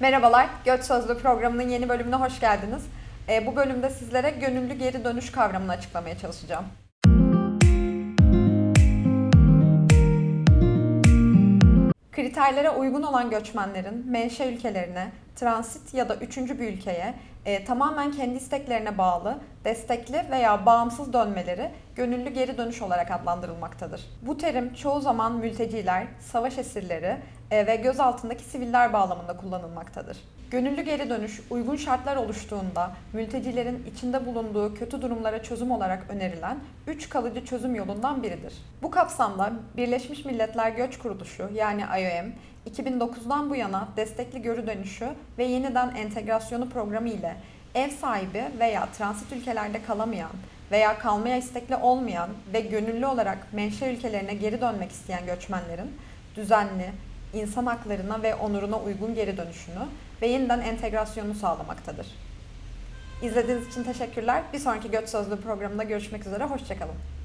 Merhabalar, Göç Sözlü programının yeni bölümüne hoş geldiniz. Ee, bu bölümde sizlere gönüllü geri dönüş kavramını açıklamaya çalışacağım. Kriterlere uygun olan göçmenlerin menşe ülkelerine, transit ya da üçüncü bir ülkeye e, tamamen kendi isteklerine bağlı, destekli veya bağımsız dönmeleri gönüllü geri dönüş olarak adlandırılmaktadır. Bu terim çoğu zaman mülteciler, savaş esirleri e, ve gözaltındaki siviller bağlamında kullanılmaktadır. Gönüllü geri dönüş uygun şartlar oluştuğunda mültecilerin içinde bulunduğu kötü durumlara çözüm olarak önerilen üç kalıcı çözüm yolundan biridir. Bu kapsamda Birleşmiş Milletler Göç Kuruluşu yani IOM 2009'dan bu yana destekli geri dönüşü ve yeniden entegrasyonu programı ile ev sahibi veya transit ülkelerde kalamayan veya kalmaya istekli olmayan ve gönüllü olarak menşe ülkelerine geri dönmek isteyen göçmenlerin düzenli, insan haklarına ve onuruna uygun geri dönüşünü ve yeniden entegrasyonunu sağlamaktadır. İzlediğiniz için teşekkürler. Bir sonraki Göç Sözlüğü programında görüşmek üzere. Hoşçakalın.